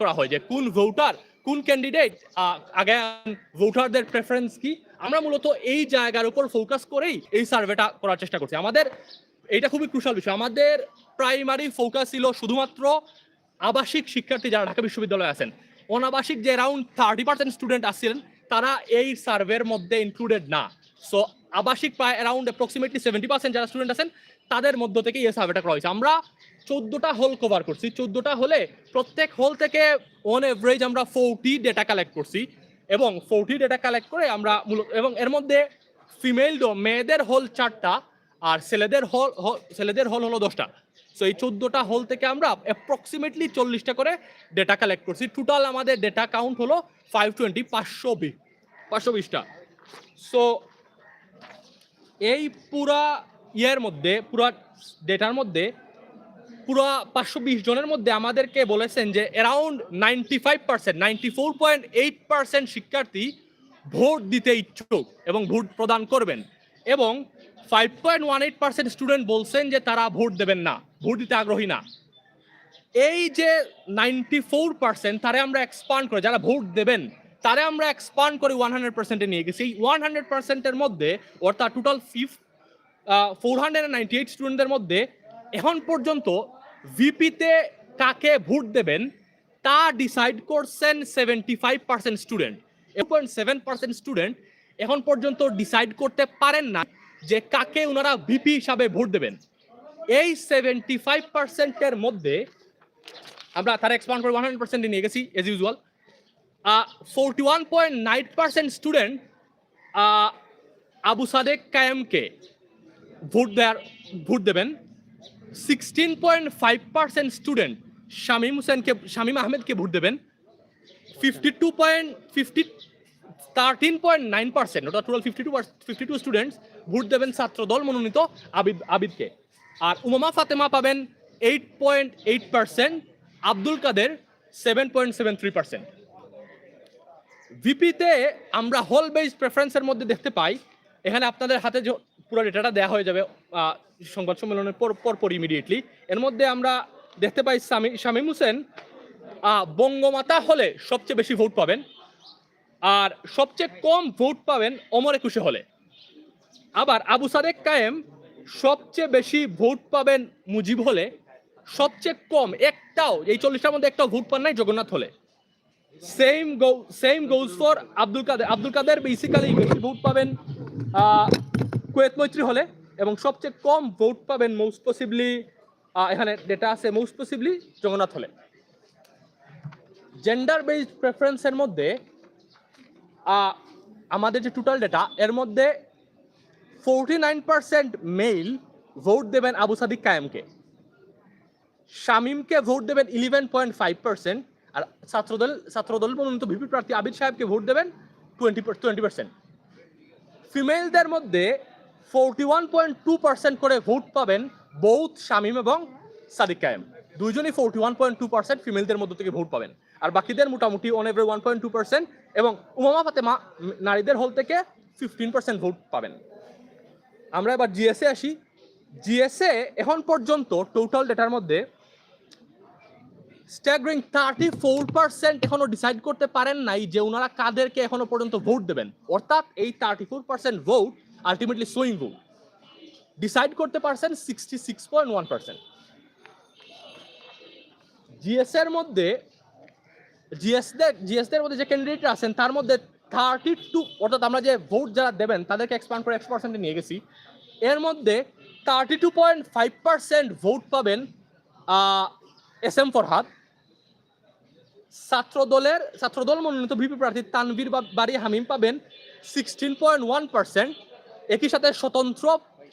করা হয় যে কোন ভোটার, কোন ক্যান্ডিডেট আগে ভোটারদের প্রেফারেন্স কি? আমরা মূলত এই জায়গার উপর ফোকাস করেই এই সার্ভেটা করার চেষ্টা করছি। আমাদের এটা খুবই ক্রুশাল বিষয়। আমাদের প্রাইমারি ফোকাস ছিল শুধুমাত্র আবাসিক শিক্ষার্থী যারা ঢাকা বিশ্ববিদ্যালয়ে আছেন। অনাবাসিক যে অ্যারাউন্ড থার্টি পার্সেন্ট স্টুডেন্ট আসছিলেন, তারা এই সার্ভের মধ্যে ইনক্লুডেড না। সো আবাসিক প্রায় অ্যারাউন্ড অ্যাপ্রক্সিমেটলি সেভেন্টি পার্সেন্ট যারা স্টুডেন্ট আছেন, তাদের মধ্য থেকে এই সার্ভেটা করা হয়েছে। আমরা চোদ্দোটা হল কভার করছি। চোদ্দোটা হলে প্রত্যেক হল থেকে অন এভারেজ আমরা ফোরটি ডেটা কালেক্ট করছি এবং ফোরটি ডেটা কালেক্ট করে আমরা মূলত এবং এর মধ্যে ফিমেল ডো মেয়েদের হল চারটা আর ছেলেদের হল ছেলেদের হল হলো দশটা। সো এই চোদ্দোটা হল থেকে আমরা অ্যাপ্রক্সিমেটলি চল্লিশটা করে ডেটা কালেক্ট করছি। টোটাল আমাদের ডেটা কাউন্ট হলো ফাইভ টোয়েন্টি পাঁচশো বি পাঁচশো বিশটা। সো এই পুরা ইয়ের মধ্যে, পুরা ডেটার মধ্যে, পুরা পাঁচশো বিশ জনের মধ্যে আমাদেরকে বলেছেন যে around ninety five percent ninety four point eight percent শিক্ষার্থী ভোট দিতে ইচ্ছুক এবং ভোট প্রদান করবেন। এবং five point one eight percent student বলছেন যে তারা ভোট দেবেন না, ভোট দিতে আগ্রহী না। এই যে নাইনটি ফোর পার্সেন্ট তারা আমরা এক্সপান্ড করে, যারা ভোট দেবেন তারে আমরা এক্সপান্ড করে ওয়ান হান্ড্রেড পার্সেন্টে নিয়ে গেছি। এই ওয়ান হান্ড্রেড পার্সেন্টের মধ্যে অর্থাৎ টোটাল ফিফ ফোর হান্ড্রেড নাইনটি এইট স্টুডেন্টদের মধ্যে, এখন পর্যন্ত ভিপিতে কাকে ভোট দেবেন, তা ডিসাইড করছেন seventy five percent student point seven percent student এখন পর্যন্ত ডিসাইড করতে পারেন না যে কাকে ওনারা ভিপি হিসাবে ভোট দেবেন। এই সেভেন্টি ফাইভ পার্সেন্টের মধ্যে আমরা তারা এক্সপান্ড করে ওয়ান হান্ড্রেড পার্সেন্টে নিয়ে গেছি as usual forty one point nine percent student Abu Sadek কায়েমকে vote দেওয়ার ভোট দেবেন। Sixteen point five percent student Shamim হোসেনকে, শামীম আহমেদকে ভোট দেবেন। Fifty two point fifty thirteen point nine percent ওটা total fifty two fifty two students vote দেবেন ছাত্রদল মনোনীত আবিদ, আবিদকে। আর উমামা ফাতেমা পাবেন eight point eight percent Abdul Kader seven point seven three percent ভিপিতে আমরা হল বেস প্রেফারেন্সের মধ্যে দেখতে পাই। এখানে আপনাদের হাতে পুরো ডেটাটা দেওয়া হয়ে যাবে সংবাদ সম্মেলনের পর পরপর ইমিডিয়েটলি এর মধ্যে আমরা দেখতে পাই সামি, শামীম হোসেন বঙ্গমাতা হলে সবচেয়ে বেশি ভোট পাবেন। আর সবচেয়ে কম ভোট পাবেন অমর একুশে হলে আবার আবু সাদেক কায়েম সবচেয়ে বেশি ভোট পাবেন মুজিব হলে সবচেয়ে কম, একটাও, এই চল্লিশটার মধ্যে একটাও ভোট পান নাই জগন্নাথ হলে same go same goes for Abdul Kader Abdul Kader basically বেশি ভোট পাবেন কুয়েত মৈত্রী হলে, এবং সবচেয়ে কম ভোট পাবেন মোস্ট পসিবলি এখানে ডেটা আছে মোস্ট পসিবলি জগন্নাথ হলে। জেন্ডার বেসড প্রেফারেন্সের মধ্যে আমাদের যে টোটাল ডেটা এর মধ্যে forty nine percent male vote দেবেন আবু সাদিক কায়েমকে। শামিমকে ভোট দেবেন ইলেভেন পয়েন্ট ফাইভ পার্সেন্ট আর ছাত্রদল ছাত্রদল মনোনীত ভিপি প্রার্থী আবিদ সাহেবকে ভোট দেবেন টোয়েন্টি টোয়েন্টি পার্সেন্ট ফিমেলদের মধ্যে forty one point two percent করে ভোট পাবেন বৌথ শামিম এবং সাদিক কায়েম। দুইজনই forty one point two percent ফিমেলদের মধ্য থেকে ভোট পাবেন। আর বাকিদের মোটামুটি on average one point two percent এবং উমামা ফাতেমা নারীদের হল থেকে ফিফটিন পার্সেন্ট ভোট পাবেন। আমরা এবার জিএসএ আসি। জিএসএ এখন পর্যন্ত টোটাল ডেটার মধ্যে স্ট্যাগরিং থার্টি ফোর পার্সেন্ট এখনও ডিসাইড করতে পারেন নাই যে ওনারা কাদেরকে এখনও পর্যন্ত ভোট দেবেন। অর্থাৎ এই thirty four percent vote ultimately swing vote decide করতে পারছেন sixty six point one percent GS এর মধ্যে জিএসদের জিএসদের মধ্যে যে ক্যান্ডিডেট আছেন, তার মধ্যে থার্টি টু অর্থাৎ আমরা যে ভোট যারা দেবেন, তাদেরকে এক্সপান্ড করে একশো পার্সেন্টে নিয়ে গেছি। এর মধ্যে thirty two point five percent vote পাবেন এস এম ফরহাদ ছাত্রদলের, ছাত্রদল মনোনীত ভিপি প্রার্থী তানভীর বাড়ি হামিম পাবেন সিক্সটিন পয়েন্ট ওয়ান পার্সেন্ট একই সাথে স্বতন্ত্র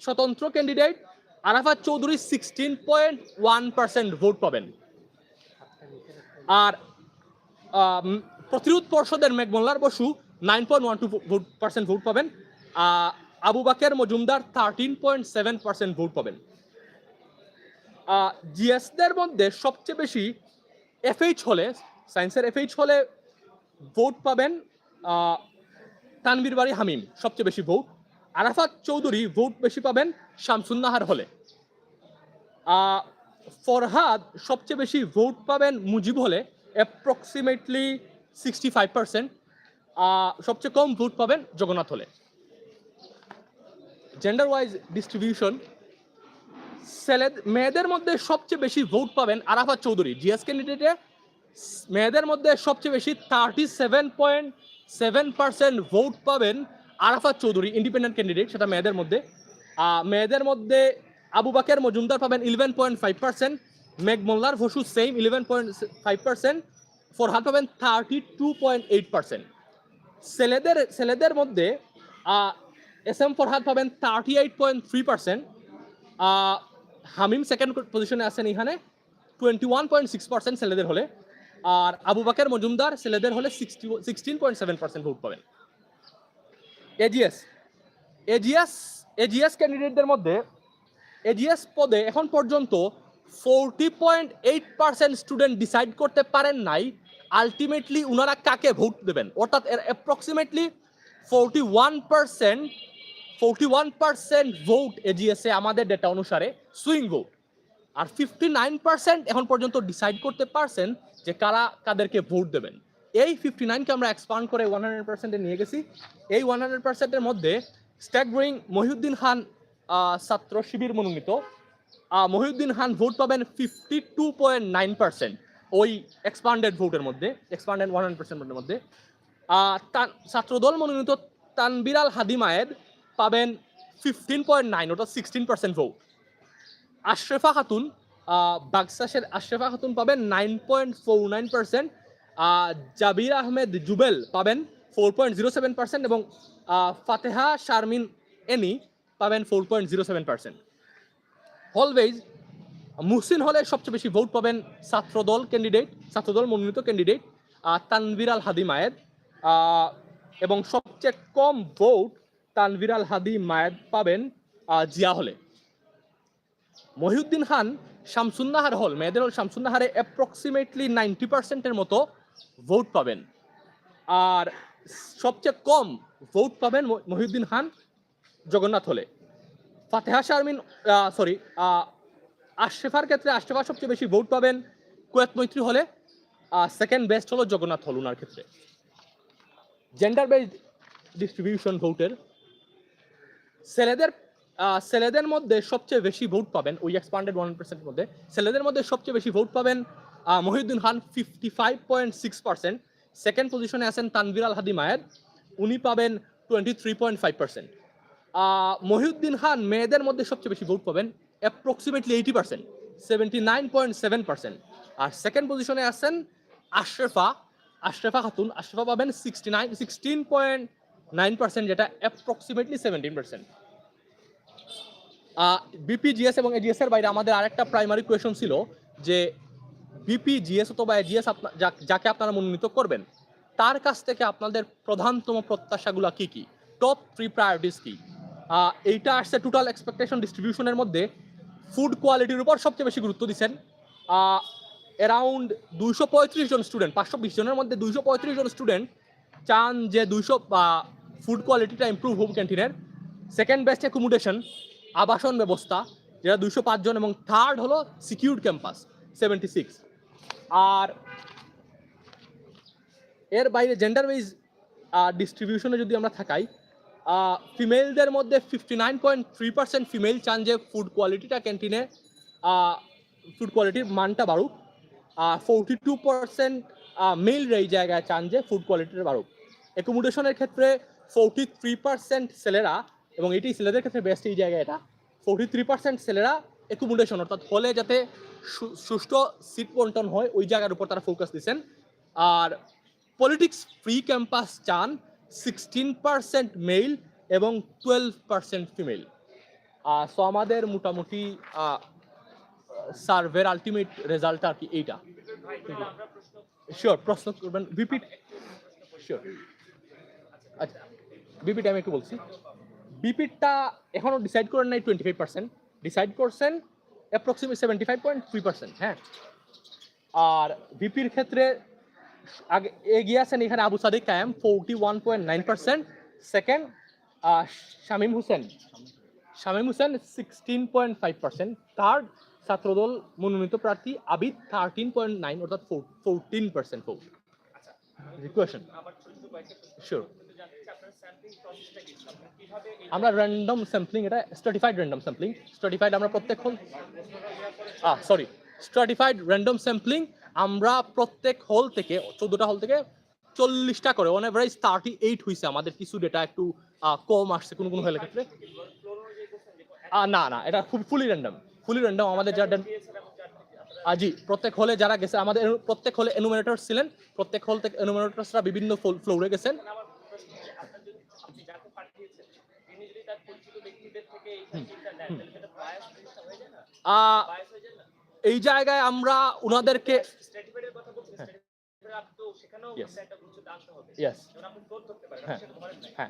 স্বতন্ত্র candidate Arafat Chowdhury sixteen point one percent vote পাবেন। আর প্রতিরোধ পর্ষদের Meghmallar Basu nine point one two vote percent vote পাবেন Abu Baker Majumder thirteen point seven percent vote পাবেন। জিএসদের মধ্যে সবচেয়ে বেশি এফএইচ হলে সায়েন্সের এফএইচ হলে ভোট পাবেন আহ, তানভীর বাড়ি হামিম সবচেয়ে বেশি ভোট আরাফাত চৌধুরী ভোট বেশি পাবেন শামসুন্নাহার হলে। ফরহাদ সবচেয়ে বেশি ভোট পাবেন মুজিব হলে অ্যাপ্রক্সিমেটলি সিক্সটি ফাইভ পার্সেন্ট সবচেয়ে কম ভোট পাবেন জগন্নাথ হলে। জেন্ডার ওয়াইজ ডিস্ট্রিবিউশন ছেলে মেয়েদের মধ্যে সবচেয়ে বেশি ভোট পাবেন আরাফাত চৌধুরী জিএস ক্যান্ডিডেটে মেয়েদের মধ্যে সবচেয়ে বেশি thirty seven point seven percent vote পাবেন আরাফাত চৌধুরী ইন্ডিপেন্ডেন্ট ক্যান্ডিডেট সেটা মেয়েদের মধ্যে। মেয়েদের মধ্যে আবু বাকের মজুমদার পাবেন eleven point five percent Meghmallar Basu same eleven point five percent Farhad পাবেন thirty two point eight percent ছেলেদের ছেলেদের মধ্যে এস এম ফরহাদ পাবেন thirty eight point three percent Hamim second পজিশনে আছেন এখানে twenty one point six percent ছেলেদের হলে। আর আবু বাকের মজুমদার ছেলেদের হলে sixty sixteen point seven percent vote পাবেন। এজিএস এজিএস এজিএস ক্যান্ডিডেটদের মধ্যে এজিএস পদে এখন পর্যন্ত forty point eight percent student decide করতে পারেন নাই। আলটিমেটলি ওনারা কাকে ভোট দেবেন? অর্থাৎ এর approximately forty one percent forty one percent vote এজিএসে আমাদের ডেটা অনুসারে সুইং ভোট আর ফিফটি নাইন পার্সেন্ট এখন পর্যন্ত ডিসাইড করতে পারছেন যে কারা কাদেরকে ভোট দেবেন। এই ফিফটি নাইনকে আমরা এক্সপান্ড করে ওয়ান হান্ড্রেড পার্সেন্টে নিয়ে গেছি। এই ওয়ান হান্ড্রেড পার্সেন্টের মধ্যে স্ট্যাক গ্রোয়িং মহিউদ্দিন খান ছাত্র শিবির মনোনীত। মহিউদ্দিন খান ভোট পাবেন fifty two point nine percent ওই এক্সপান্ডেড ভোটের মধ্যে এক্সপান্ডেড ওয়ান হান্ড্রেড পার্সেন্টের মধ্যে। ছাত্রদল মনোনীত তানবিরাল হাদিমায়ের পাবেন ফিফটিন পয়েন্ট নাইন ওটা sixteen percent vote Ashrefa Khatun ah, বাক্সাসের Ashrefa Khatun পাবেন nine point four nine percent Jabir Ahmed Jubel পাবেন four point zero seven percent এবং ফাতেহা শারমিন এনি পাবেন four point zero seven percent always Muhsin হলে সবচেয়ে বেশি ভোট পাবেন ছাত্রদল ক্যান্ডিডেট ছাত্রদল মনোনীত ক্যান্ডিডেট তানভির আল হাদি মায়েদ এবং সবচেয়ে কম ভোট তানভির আল হাদি মায়েদ পাবেন জিয়া হলে। মহিউদ্দিন খান শামসুন্নাহার হল মেয়েদের হল শামসুন্নাহারে অ্যাপ্রক্সিমেটলি নাইনটি পার্সেন্টের মতো ভোট পাবেন। আর সবচেয়ে কম ভোট পাবেন মহিউদ্দিন খান জগন্নাথ হলে। ফাতেহা শারমিন সরি আশরেফার ক্ষেত্রে আশরেফা সবচেয়ে বেশি ভোট পাবেন কুয়েত মৈত্রী হলে সেকেন্ড বেস্ট হলো জগন্নাথ হল ওনার ক্ষেত্রে। জেন্ডার বেসড ডিস্ট্রিবিউশন ভোটের ছেলেদের ছেলেদের মধ্যে সবচেয়ে বেশি ভোট পাবেন, ওই এক্সপান্ডেড ওয়ান পার্সেন্টের মধ্যে, ছেলেদের মধ্যে সবচেয়ে বেশি ভোট পাবেন Mohiuddin Khan fifty five point six percent second পজিশনে আছেন তানবির আল হাদি মায়ের, উনি পাবেন twenty three point five percent Mohiuddin Khan মেয়েদের মধ্যে সবচেয়ে বেশি ভোট পাবেন approximately eighty percent seventy nine point seven percent আর সেকেন্ড পজিশনে আছেন আশরেফা আশরেফা খাতুন, আশরেফা পাবেন sixty nine sixteen point nine percent যেটা approximately seventeen percent VP GS এবং এজিএস এর বাইরে আমাদের আরেকটা প্রাইমারি কোয়েশন ছিল যে বিপিজিএস অথবা এজিএস যাকে আপনারা মনোনীত করবেন, তার কাছ থেকে আপনাদের প্রধানতম প্রত্যাশাগুলো কি কি? টপ থ্রি প্রায়োরিটিস কি? এইটা আসছে টোটাল এক্সপেকটেশন ডিস্ট্রিবিউশনের মধ্যে। ফুড কোয়ালিটির উপর সবচেয়ে বেশি গুরুত্ব দিচ্ছেন অ্যারাউন্ড দুইশো পঁয়ত্রিশ জন স্টুডেন্ট পাঁচশো বিশ জনের মধ্যে দুইশো পঁয়ত্রিশ জন স্টুডেন্ট চান যে দুইশো ফুড কোয়ালিটিটা ইমপ্রুভ হোক ক্যান্টিনের সেকেন্ড বেস্ট অ্যাকোমোডেশন আবাসন ব্যবস্থা, যেটা দুইশো পাঁচজন এবং থার্ড হলো সিকিউর ক্যাম্পাস সেভেন্টি সিক্স আর এর বাইরে জেন্ডার ওয়াইজ ডিস্ট্রিবিউশনে যদি আমরা থাকাই ফিমেলদের মধ্যে fifty nine point three percent female চান যে ফুড কোয়ালিটিটা ক্যান্টিনে ফুড কোয়ালিটির মানটা বাড়ুক আর ফোরটি টু পার্সেন্ট মেলরা এই জায়গায় চান যে ফুড কোয়ালিটিটা বাড়ুক। অ্যাকোমোডেশনের ক্ষেত্রে ফোরটি থ্রি পার্সেন্ট ছেলেরা এবং এটি ছেলেদের ক্ষেত্রে বেস্ট এই জায়গায় এটা। ফোর্টি থ্রি পার্সেন্ট ছেলেরা অ্যাকোমোডেশন অর্থাৎ হলে যাতে সুষ্ঠু সিট বন্টন হয়, ওই জায়গার উপর তারা ফোকাস দিচ্ছেন। আর পলিটিক্স ফ্রি ক্যাম্পাস চান সিক্সটিন পার্সেন্ট মেল এবং টুয়েলভ পার্সেন্ট ফিমেল সো আমাদের মোটামুটি সার্ভের আলটিমেট রেজাল্ট আর কি এইটা। শিওর প্রশ্ন করবেন বিপিট শিওর আচ্ছা বিপিট আমি একটু বলছি। বিপিটটা এখনও ডিসাইড করেন নাই টোয়েন্টি ফাইভ পার্সেন্ট ডিসাইড করছেন approximate seventy five point three percent হ্যাঁ। আর বিপির ক্ষেত্রে আগে এগিয়ে আছেন এখানে Abu Sadik Kayam forty one point nine percent second Shamim Hossain. Shamim Hossain sixteen point five percent third Chhatradal মনোনীত প্রার্থী আবিদ থার্টিন পয়েন্ট নাইন অর্থাৎ ফোরটিন পার্সেন্ট ভোট কোয়েশন আমার ছোট ছোট কয়েকটা প্রশ্ন শিওর আমরা র্যান্ডম স্যাম্পলিং এটা স্ট্রাটিফাইড র্যান্ডম স্যাম্পলিং স্ট্রাটিফাইড আমরা প্রত্যেক hall ah sorry stratified random sampling আমরা প্রত্যেক হল থেকে চোদ্দটা হল থেকে চল্লিশটা করে অন এভারেজ থার্টি এইট হয়েছে আমাদের কিছু ডেটা একটু কম আসছে কোনো কোনো হলের ক্ষেত্রে। না না এটা ফুলি র্যান্ডম ফুলি র্যান্ডম আমাদের যা dan- দিয়েছেন এবং যার থেকে আপনারা আহ, জি প্রত্যেক হলে যারা গেছে আমাদের প্রত্যেক হলে এনুমিনেটর ছিলেন প্রত্যেক হল থেকে এনুমিনেটরসরা বিভিন্ন ফ্লোরে গেছেন আমার প্রশ্ন হচ্ছে আপনার যদি আপনি যাকে পাঠিয়েছেন তিনি যদি তার পরিচিত ব্যক্তিদের থেকে এই সার্টিফিকেটটা নেন তাহলে সেটা বায়াস জিনিসটা হয়ে যায় না? আহ, বায়াস হয়ে যায় না? এই জায়গায় আমরা ওনাদেরকে কথা পারেন হ্যাঁ।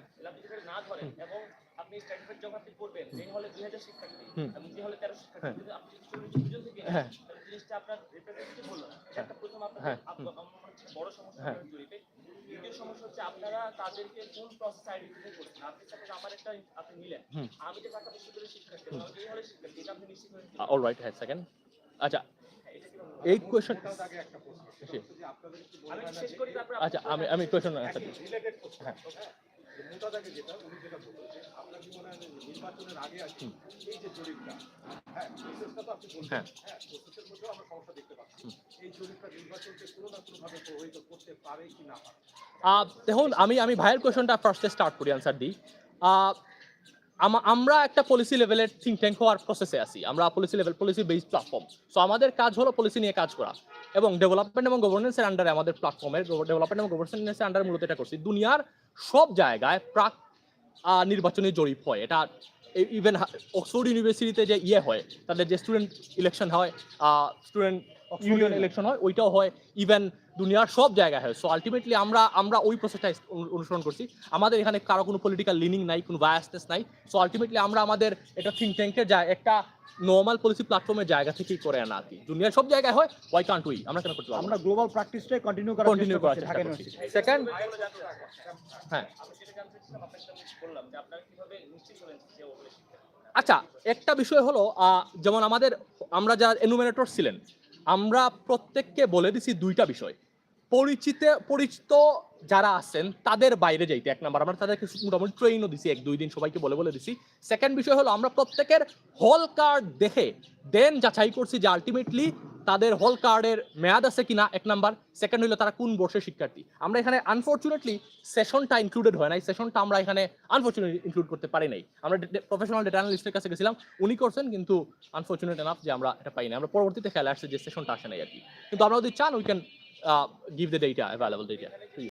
হ্যাঁ। হ্যাঁ। হ্যাঁ। হ্যাঁ। বড় সমস্যা হ্যাঁ। হচ্ছে আপনারা তাদেরকে কোন প্রসেস আইডেন্টিফাই করছেন আপনি সাপোজ আমার একটা আপনি নিলেন। আমি যে ঢাকা বিশ্ববিদ্যালয়ের শিক্ষার্থী আমি এই হলে শিক্ষার্থী এটা আপনি নিশ্চিত হয়ে অল রাইট হ্যাঁ সেকেন্ড আচ্ছা বলব? এই কোয়েশন আমি একটু শেষ করি তারপর আচ্ছা আমি আমি রিলেটেড প্রশ্ন হ্যাঁ। হ্যাঁ যেটা উনি যেটা বলেছে আপনার কি মনে হয় যে নির্বাচনের আগে কি এই যে জরিপটা হ্যাঁ প্রসেসটা তো আপনি বলছেন হ্যাঁ। হ্যাঁ প্রসেসের মধ্যেও আমরা সমস্যা দেখতে পাচ্ছি দেখুন, আমি আমি ভাইয়ের কোয়েশনটা ফার্স্টে স্টার্ট করি আনসার দিই আমরা একটা পলিসি লেভেলের থিঙ্ক ট্যাঙ্ক হওয়ার প্রসেসে আছি। আমরা policy level policy based platform so আমাদের কাজ হলো পলিসি নিয়ে কাজ করা। এবং ডেভেলপমেন্ট এবং গভর্নেন্সের আন্ডারে আমাদের প্ল্যাটফর্মের ডেভেলপমেন্ট এবং গভর্নেন্সের আন্ডারে মূলত এটা করছি। দুনিয়ার সব জায়গায় প্রাক নির্বাচনী জরিপ হয়। এটা ইভেন অক্সফোর্ড ইউনিভার্সিটিতে যে ইয়ে হয় তাদের যে স্টুডেন্ট ইলেকশন হয় স্টুডেন্ট ইউনিয়ন ইলেকশন হয় ওইটাও হয় ইভেন দুনিয়ার সব জায়গায় হয়। সো আলটিমেটলি আমরা আমরা ওই প্রসেসটা অনুসরণ করছি। আমাদের এখানে কারও কোনো পলিটিক্যাল লিনিং নাই কোনো বায়াসনেস নাই। সো আলটিমেটলি আমরা আমাদের এটা থিঙ্ক ট্যাঙ্কের যায় একটা নর্মাল পলিসি প্ল্যাটফর্মের জায়গা থেকেই করে আনা আর কি। দুনিয়ার সব জায়গায় হয় ওয়াই কান্ট উই আমরা কেন করতে পারব? আমরা গ্লোবাল প্র্যাকটিসটাই কন্টিনিউ করার কন্টিনিউ করার চেষ্টা করছি সেকেন্ড। হ্যাঁ আমি যেটা জানতে চাচ্ছিলাম আপনাকে আমি বললাম যে আপনারা কীভাবে নিশ্চিত হলেন যে ওগুলো আচ্ছা একটা বিষয় হলো যেমন আমাদের আমরা যারা এনুমিনেটর ছিলেন আমরা প্রত্যেককে বলে দিছি দুইটা বিষয়। পরিচিত পরিচিত যারা আছেন, তাদের বাইরে যাইতে। এক নাম্বার, আমরা তাদেরকে মোটামুটি ট্রেনও দিছি, এক, দুই দিন সবাইকে বলে বলে দিছি। সেকেন্ড বিষয় হলো, আমরা প্রত্যেকের হল কার্ড দেখে দেন যাচাই করছি যে আলটিমেটলি তাদের হল কার্ডের মেয়াদ আছে কিনা, এক নাম্বার। সেকেন্ড হলো, তারা কোন বর্ষের শিক্ষার্থী। আমরা এখানে আনফর্চুনেটলি সেশনটা ইনক্লুডেড হয় নাই। সেশনটা আমরা এখানে আনফর্চুনেটলি ইনক্লুড করতে পারি নাই। আমরা প্রফেশনাল ডেটা অ্যানালিস্টের কাছে গেছিলাম, উনি করছেন, কিন্তু আনফর্চুনেট এনাফ যে আমরা এটা পাই না আমরা পরবর্তীতে খেলে আসছে যে সেশনটা আসে নাই আর কি। কিন্তু আমরা যদি চান we can give the data available data